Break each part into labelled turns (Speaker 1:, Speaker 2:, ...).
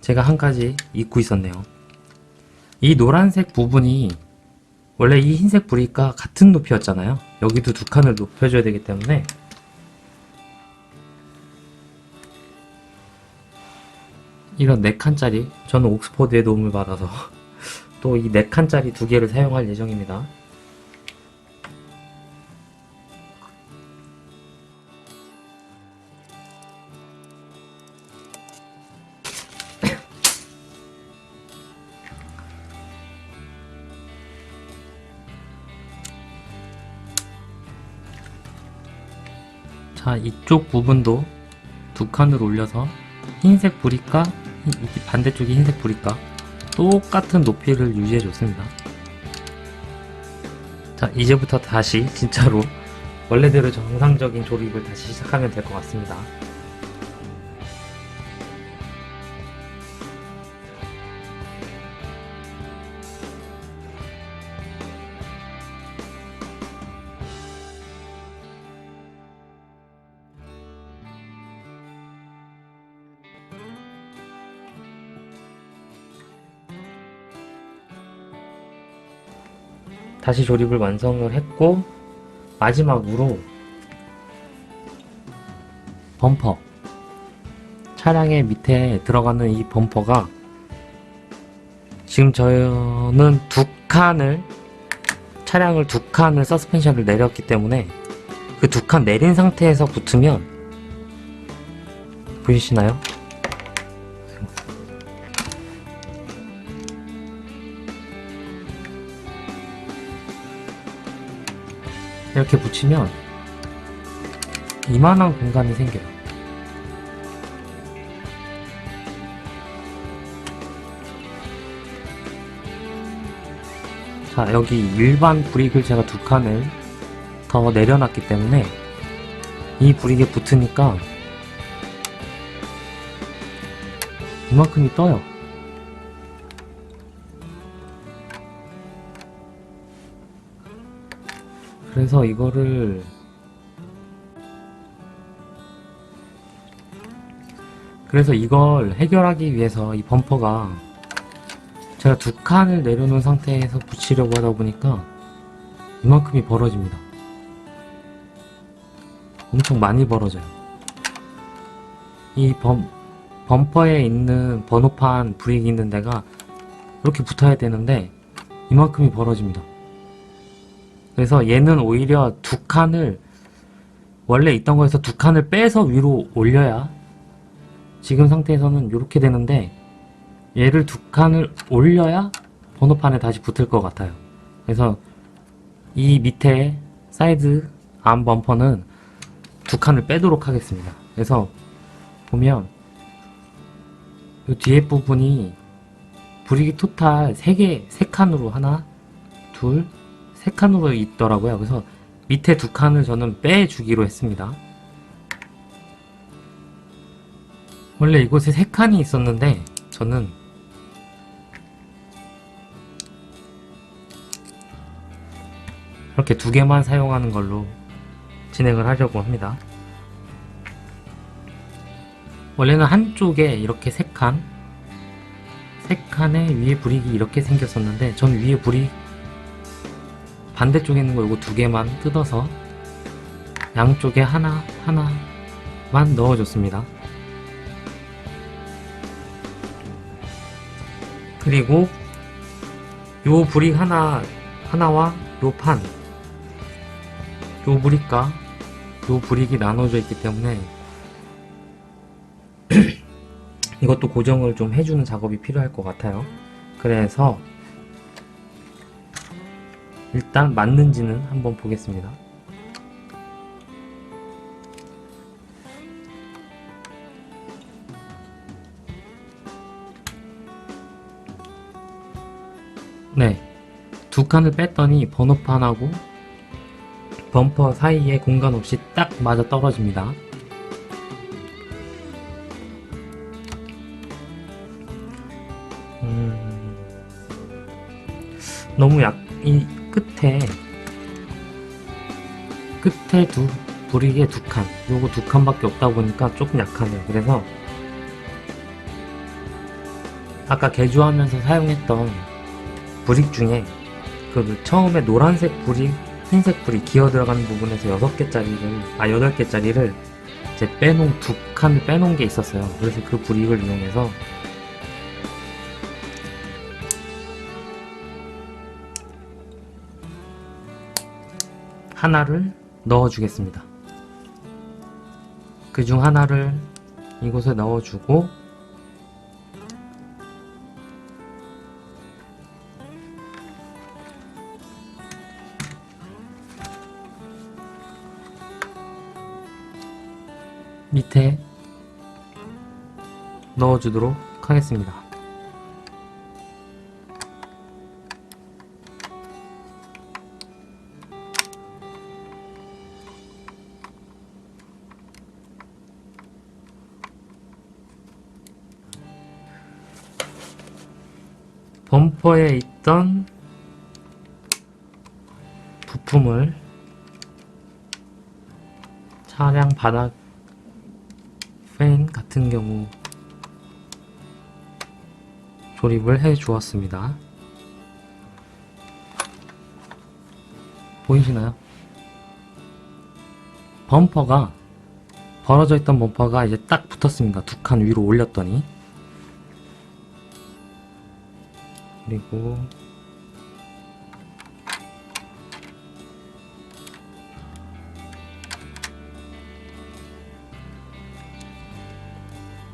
Speaker 1: 제가 한 가지 잊고 있었네요. 이 노란색 부분이 원래 이 흰색 브릭과 같은 높이였잖아요. 여기도 두 칸을 높여줘야 되기 때문에 이런 네 칸짜리 저는 옥스퍼드의 도움을 받아서 또이네 칸짜리 두 개를 사용할 예정입니다. 자, 이쪽 부분도 두 칸을 올려서 흰색 이 반대쪽이 흰색 브릭과 똑같은 높이를 유지해 줬습니다. 자, 이제부터 다시 진짜로 원래대로 정상적인 조립을 다시 시작하면 될 것 같습니다. 다시 조립을 완성을 했고 마지막으로 범퍼 차량의 밑에 들어가는 이 범퍼가 지금 저는 두 칸을 차량을 두 칸을 서스펜션을 내렸기 때문에 그 두 칸 내린 상태에서 붙으면 보이시나요? 이렇게 붙이면 이만한 공간이 생겨요. 자, 여기 일반 브릭을 제가 두 칸을 더 내려놨기 때문에 이 브릭에 붙으니까 이만큼이 떠요. 그래서 이거를 그래서 이걸 해결하기 위해서 이 범퍼가 제가 두 칸을 내려놓은 상태에서 붙이려고 하다 보니까 이만큼이 벌어집니다. 엄청 많이 벌어져요. 이 범, 범퍼에 있는 번호판 브릭이 있는 데가 이렇게 붙어야 되는데 이만큼이 벌어집니다. 그래서 얘는 오히려 두 칸을 원래 있던 거에서 두 칸을 빼서 위로 올려야 지금 상태에서는 이렇게 되는데 얘를 두 칸을 올려야 번호판에 다시 붙을 것 같아요. 그래서 이 밑에 사이드 암 범퍼는 두 칸을 빼도록 하겠습니다. 그래서 보면 이 뒤에 부분이 브릭이 토탈 3개, 3칸으로 하나, 둘, 세 칸으로 있더라고요. 그래서 밑에 두 칸을 저는 빼주기로 했습니다. 원래 이곳에 세 칸이 있었는데 저는 이렇게 두 개만 사용하는 걸로 진행을 하려고 합니다. 원래는 한쪽에 이렇게 세 칸, 세 칸에 위에 브릭이 이렇게 생겼었는데 전 위에 브릭 반대쪽에 있는 거 이거 두 개만 뜯어서 양쪽에 하나 하나만 넣어줬습니다. 그리고 요 브릭 하나 하나와 요 판, 요 브릭과 요 브릭이 나눠져 있기 때문에 이것도 고정을 좀 해주는 작업이 필요할 것 같아요. 그래서 일단 맞는지는 한번 보겠습니다. 네. 두 칸을 뺐더니 번호판하고 범퍼 사이에 공간 없이 딱 맞아 떨어집니다. 음, 너무 약, 이 끝에, 끝에 두, 브릭에 두 칸, 요거 두 칸밖에 없다 보니까 조금 약하네요. 그래서, 아까 개조하면서 사용했던 브릭 중에 그 처음에 노란색 브릭, 흰색 브릭 기어 들어가는 부분에서 6개짜리를, 아, 8개짜리를 이제 빼놓은, 두 칸을 빼놓은 게 있었어요. 그래서 그 브릭을 이용해서 하나를 넣어주겠습니다. 그 중 하나를 이곳에 넣어주고 밑에 넣어주도록 하겠습니다. 범퍼에 있던 부품을 차량 바닥 팬 같은 경우 조립을 해 주었습니다. 보이시나요? 범퍼가 벌어져 있던 범퍼가 이제 딱 붙었습니다. 두 칸 위로 올렸더니 그리고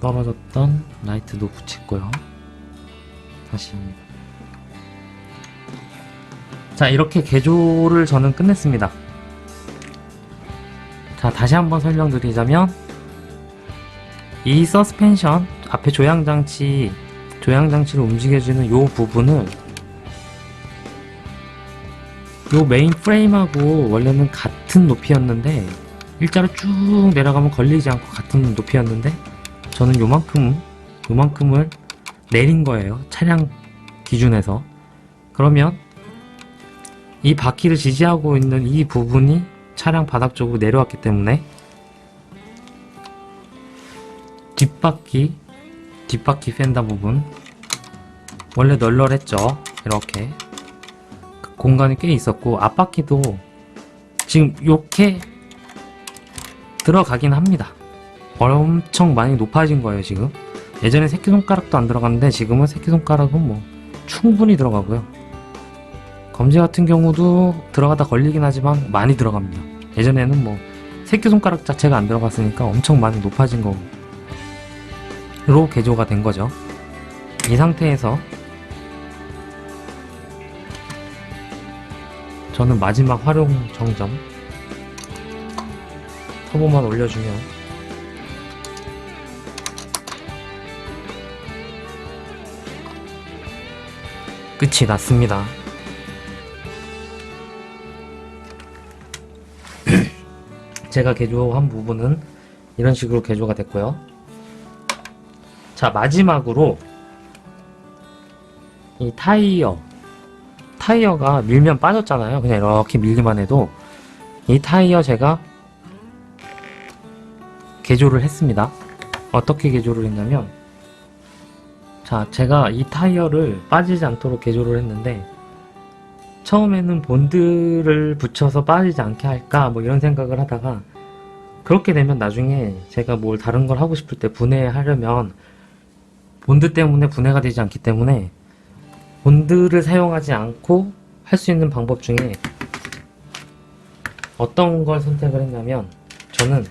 Speaker 1: 떨어졌던 라이트도 붙였고요. 다시 자 이렇게 개조를 저는 끝냈습니다. 자 다시 한번 설명드리자면 이 서스펜션 앞에 조향장치 조향장치를 움직여주는 이 부분을 이 메인 프레임하고 원래는 같은 높이였는데 일자로 쭉 내려가면 걸리지 않고 같은 높이였는데 저는 요만큼 요만큼을 내린 거예요 차량 기준에서. 그러면 이 바퀴를 지지하고 있는 이 부분이 차량 바닥 쪽으로 내려왔기 때문에 뒷바퀴 뒷바퀴 휀다 부분. 원래 널널했죠. 이렇게. 그 공간이 꽤 있었고 앞바퀴도 지금 이렇게 들어가긴 합니다. 엄청 많이 높아진 거예요 지금. 예전에 새끼손가락도 안 들어갔는데 지금은 새끼손가락은 뭐 충분히 들어가고요. 검지 같은 경우도 들어가다 걸리긴 하지만 많이 들어갑니다. 예전에는 뭐 새끼손가락 자체가 안 들어갔으니까 엄청 많이 높아진 거고. 로 개조가 된 거죠 이 상태에서 저는 마지막 활용 정점 터보만 올려주면 끝이 났습니다. 제가 개조한 부분은 이런 식으로 개조가 됐고요. 자 마지막으로 이 타이어 타이어가 밀면 빠졌잖아요. 그냥 이렇게 밀기만 해도 이 타이어 제가 개조를 했습니다. 어떻게 개조를 했냐면 자 제가 이 타이어를 빠지지 않도록 개조를 했는데 처음에는 본드를 붙여서 빠지지 않게 할까 뭐 이런 생각을 하다가 그렇게 되면 나중에 제가 뭘 다른 걸 하고 싶을 때 분해하려면 본드 때문에 분해가 되지 않기 때문에 본드를 사용하지 않고 할 수 있는 방법 중에 어떤 걸 선택을 했냐면 저는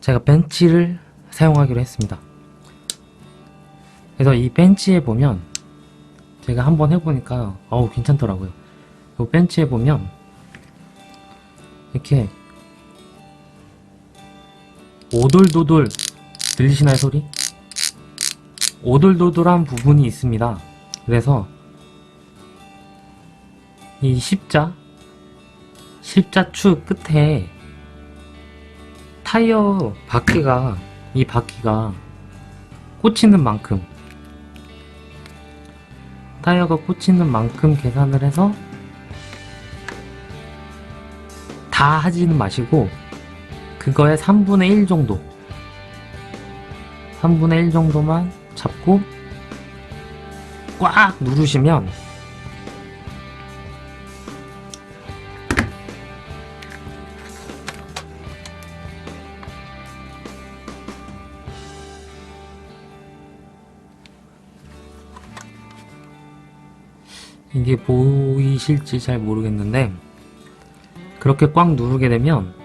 Speaker 1: 제가 벤치를 사용하기로 했습니다. 그래서 이 벤치에 보면 제가 한번 해보니까 어우 괜찮더라고요. 이 벤치에 보면 이렇게 오돌도돌 들리시나요 소리? 오돌도돌한 부분이 있습니다. 그래서 이 십자 십자축 끝에 타이어 바퀴가 이 바퀴가 꽂히는 만큼 타이어가 꽂히는 만큼 계산을 해서 다 하지는 마시고 그거의 3분의 1 정도. 3분의 1 정도만 잡고 꽉 누르시면 이게 보이실지 잘 모르겠는데 그렇게 꽉 누르게 되면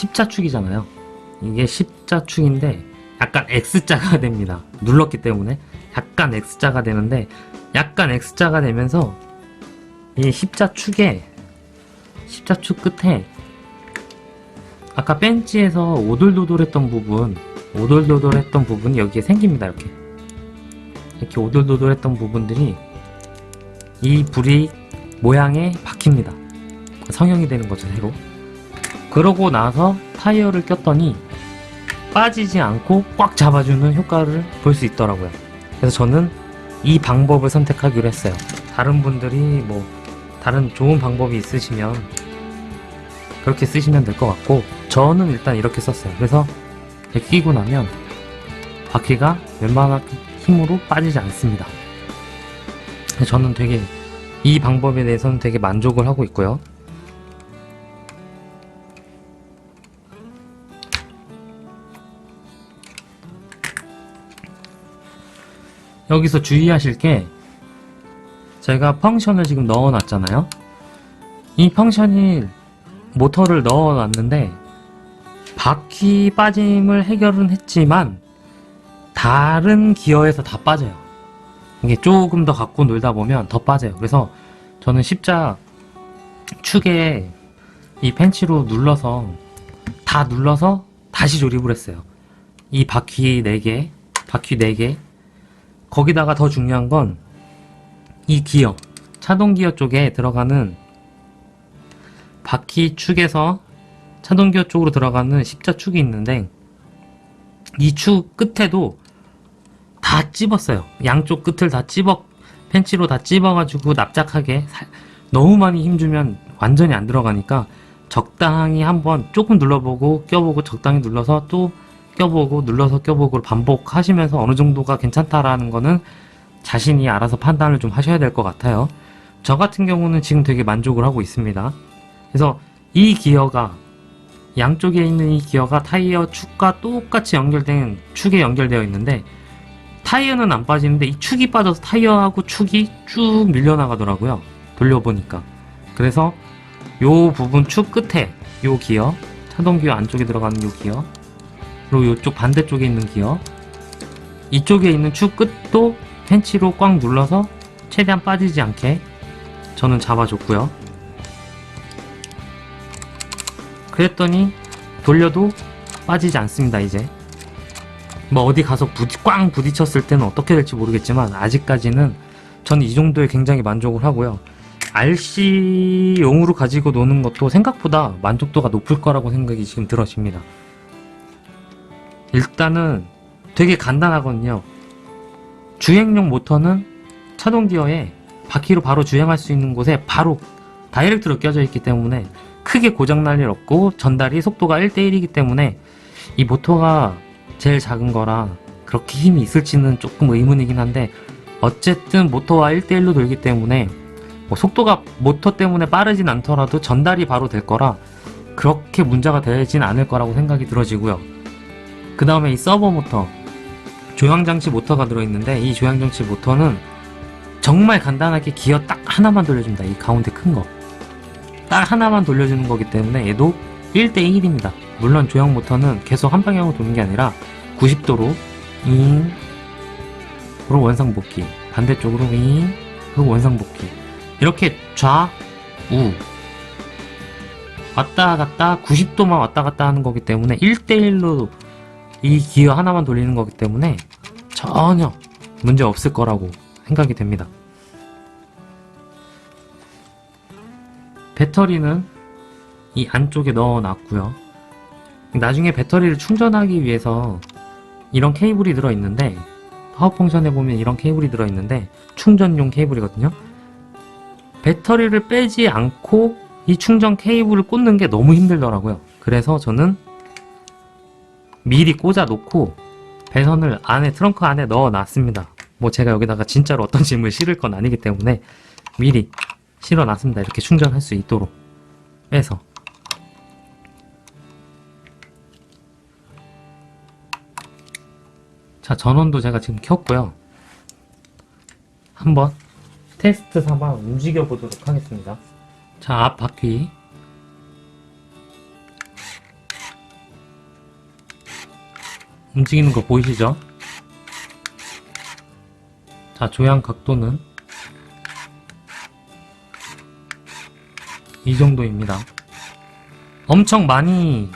Speaker 1: 십자축이잖아요. 이게 십자축인데 약간 X자가 됩니다. 눌렀기 때문에 약간 X자가 되는데 약간 X자가 되면서 이 십자축에 십자축 끝에 아까 벤치에서 오돌도돌했던 부분 오돌도돌했던 부분이 여기에 생깁니다. 이렇게 이렇게 오돌도돌했던 부분들이 이 불이 모양에 박힙니다. 성형이 되는 거죠, 새로. 그러고 나서 타이어를 꼈더니 빠지지 않고 꽉 잡아주는 효과를 볼 수 있더라고요. 그래서 저는 이 방법을 선택하기로 했어요. 다른 분들이 뭐 다른 좋은 방법이 있으시면 그렇게 쓰시면 될 것 같고 저는 일단 이렇게 썼어요. 그래서 끼고 나면 바퀴가 웬만한 힘으로 빠지지 않습니다. 저는 되게 이 방법에 대해서는 되게 만족을 하고 있고요. 여기서 주의하실 게 제가 펑션을 지금 넣어놨잖아요. 이 펑션이 모터를 넣어놨는데 바퀴 빠짐을 해결은 했지만 다른 기어에서 다 빠져요. 이게 조금 더 갖고 놀다 보면 더 빠져요. 그래서 저는 십자 축에 이 펜치로 눌러서 다 눌러서 다시 조립을 했어요. 이 바퀴 4개, 바퀴 4개. 거기다가 더 중요한 건 이 기어, 차동 기어 쪽에 들어가는 바퀴 축에서 차동 기어 쪽으로 들어가는 십자 축이 있는데 이 축 끝에도 다 찝었어요. 양쪽 끝을 다 찝어 펜치로 다 찝어가지고 납작하게 살- 너무 많이 힘주면 완전히 안 들어가니까 적당히 한번 조금 눌러보고 껴보고 적당히 눌러서 또 껴보고 눌러서 껴보고 반복하시면서 어느 정도가 괜찮다라는 거는 자신이 알아서 판단을 좀 하셔야 될 것 같아요. 저 같은 경우는 지금 되게 만족을 하고 있습니다. 그래서 이 기어가 양쪽에 있는 이 기어가 타이어 축과 똑같이 연결된 축에 연결되어 있는데 타이어는 안 빠지는데 이 축이 빠져서 타이어하고 축이 쭉 밀려나가더라고요. 돌려보니까. 그래서 요 부분 축 끝에 요 기어, 차동 기어 안쪽에 들어가는 요 기어, 그리고 요쪽 반대쪽에 있는 기어, 이쪽에 있는 축 끝도 펜치로 꽉 눌러서 최대한 빠지지 않게 저는 잡아줬고요. 그랬더니 돌려도 빠지지 않습니다, 이제. 뭐 어디 가서 부딪, 꽝 부딪혔을 때는 어떻게 될지 모르겠지만 아직까지는 저는 이 정도에 굉장히 만족을 하고요. RC용으로 가지고 노는 것도 생각보다 만족도가 높을 거라고 생각이 지금 들어집니다. 일단은 되게 간단하거든요. 주행용 모터는 차동 기어에 바퀴로 바로 주행할 수 있는 곳에 바로 다이렉트로 껴져 있기 때문에 크게 고장날 일 없고 전달이 속도가 1대1이기 때문에 이 모터가 제일 작은 거라 그렇게 힘이 있을지는 조금 의문이긴 한데 어쨌든 모터와 1대1로 돌기 때문에 뭐 속도가 모터 때문에 빠르진 않더라도 전달이 바로 될 거라 그렇게 문제가 되진 않을 거라고 생각이 들어지고요. 그 다음에 이 서버 모터 조향장치 모터가 들어있는데 이 조향장치 모터는 정말 간단하게 기어 딱 하나만 돌려줍니다. 이 가운데 큰 거. 딱 하나만 돌려주는 거기 때문에 얘도 1대1입니다. 물론 조형 모터는 계속 한 방향으로 도는 게 아니라 90도로 잉 그리고 원상복귀 반대쪽으로 잉 그리고 원상복귀 이렇게 좌우 왔다 갔다 90도만 왔다 갔다 하는 거기 때문에 1대1로 이 기어 하나만 돌리는 거기 때문에 전혀 문제 없을 거라고 생각이 됩니다. 배터리는 이 안쪽에 넣어 놨고요. 나중에 배터리를 충전하기 위해서 이런 케이블이 들어 있는데 파워 펑션에 보면 이런 케이블이 들어 있는데 충전용 케이블이거든요. 배터리를 빼지 않고 이 충전 케이블을 꽂는 게 너무 힘들더라고요. 그래서 저는 미리 꽂아 놓고 배선을 안에 트렁크 안에 넣어 놨습니다. 뭐 제가 여기다가 진짜로 어떤 짐을 실을 건 아니기 때문에 미리 실어 놨습니다. 이렇게 충전할 수 있도록 빼서 자 전원도 제가 지금 켰고요. 한번 테스트 삼아 움직여 보도록 하겠습니다. 자, 앞 바퀴. 움직이는 거 보이시죠? 자, 조향 각도는 이 정도입니다. 엄청 많이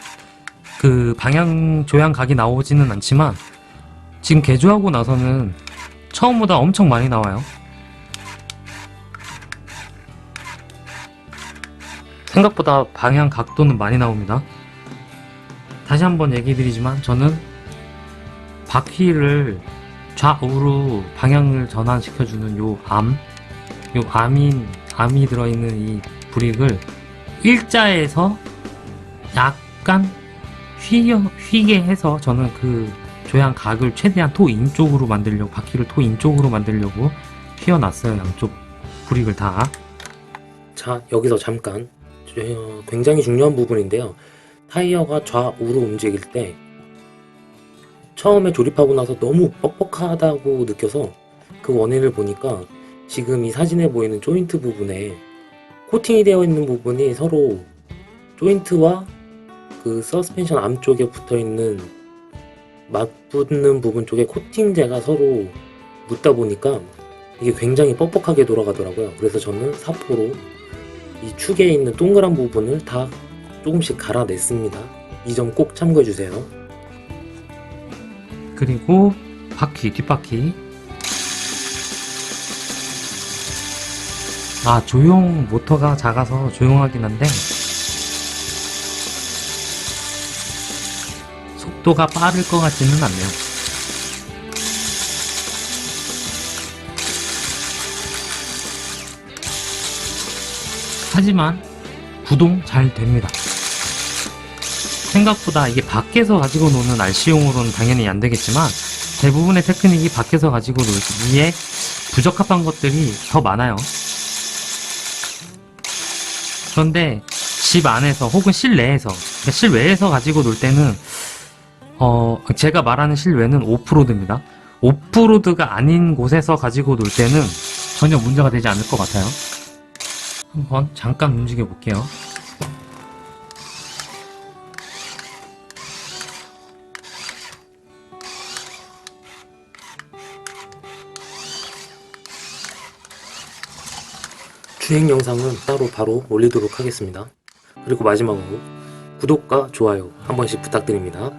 Speaker 1: 그 방향 조향 각이 나오지는 않지만 지금 개조하고 나서는 처음보다 엄청 많이 나와요. 생각보다 방향 각도는 많이 나옵니다. 다시 한번 얘기 드리지만 저는 바퀴를 좌우로 방향을 전환시켜주는 요 암, 요 암인, 암이 들어있는 이 브릭을 일자에서 약간 휘어, 휘게 해서 저는 그 조향 각을 최대한 토인 쪽으로 만들려고, 바퀴를 토인 쪽으로 만들려고 휘어놨어요. 양쪽 브릭을 다. 자, 여기서 잠깐 어, 굉장히 중요한 부분인데요. 타이어가 좌우로 움직일 때 처음에 조립하고 나서 너무 뻑뻑하다고 느껴서 그 원인을 보니까 지금 이 사진에 보이는 조인트 부분에 코팅이 되어 있는 부분이 서로 조인트와 그 서스펜션 암 쪽에 붙어 있는 맞붙는 부분 쪽에 코팅제가 서로 묻다 보니까 이게 굉장히 뻑뻑하게 돌아가더라고요. 그래서 저는 사포로 이 축에 있는 동그란 부분을 다 조금씩 갈아냈습니다. 이 점 꼭 참고해 주세요. 그리고 바퀴 뒷바퀴 아 조용 모터가 작아서 조용하긴 한데 속도가 빠를 것 같지는 않네요. 하지만 구동 잘 됩니다. 생각보다 이게 밖에서 가지고 노는 RC용으로는 당연히 안 되겠지만 대부분의 테크닉이 밖에서 가지고 놀기에 부적합한 것들이 더 많아요. 그런데 집 안에서 혹은 실내에서 그러니까 실외에서 가지고 놀 때는 어 제가 말하는 실외는 오프로드입니다. 오프로드가 아닌 곳에서 가지고 놀 때는 전혀 문제가 되지 않을 것 같아요. 한번 잠깐 움직여 볼게요. 주행 영상은 따로 바로 올리도록 하겠습니다. 그리고 마지막으로 구독과 좋아요 한 번씩 부탁드립니다.